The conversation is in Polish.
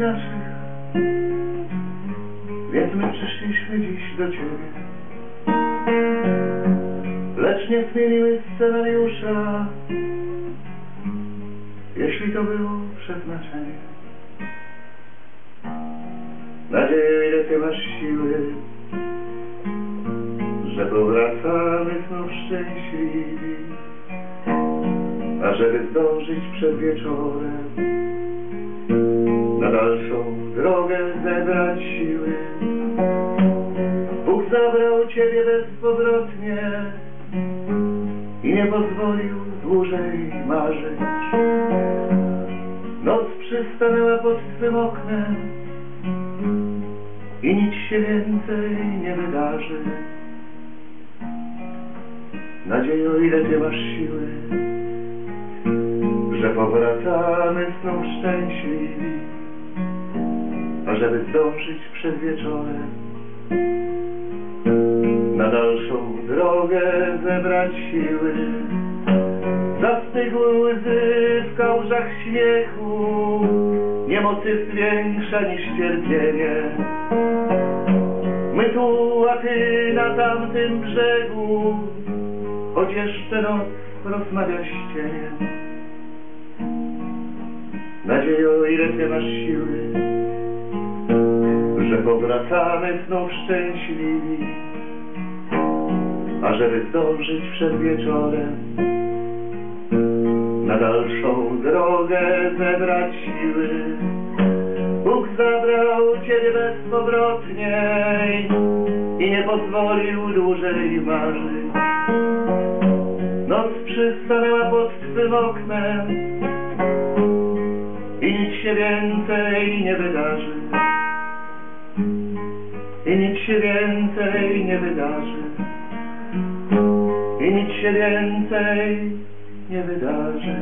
naszych, więc my przyszliśmy dziś do Ciebie. Lecz nie zmieniły scenariusza, jeśli to było przeznaczenie. Nadzieję, ile Ty masz siły, że powracamy znów szczęśliwi, a żeby zdążyć przed wieczorem dalszą drogę zebrać siły. Bóg zabrał Ciebie bezpowrotnie i nie pozwolił dłużej marzyć. Noc przystanęła pod Twym oknem i nic się więcej nie wydarzy. Nadziejo, ile Ty masz siły, że powracamy znów szczęśliwi, a żeby zdążyć przed wieczorem na dalszą drogę zebrać siły. Zastygły łzy w kałużach śmiechu, niemoc jest większa niż cierpienie. My tu, a ty na tamtym brzegu, choć jeszcze noc rozmawia z cieniem. Nadziejo, ile ty masz siły, powracamy znów szczęśliwi, a żeby zdążyć przed wieczorem na dalszą drogę zebrać siły. Bóg zabrał Ciebie bezpowrotnie i nie pozwolił dłużej marzyć. Noc przystanęła pod Twym oknem i nic się więcej nie wydarzy. Się więcej nie wydarzy. I nic się więcej nie wydarzy.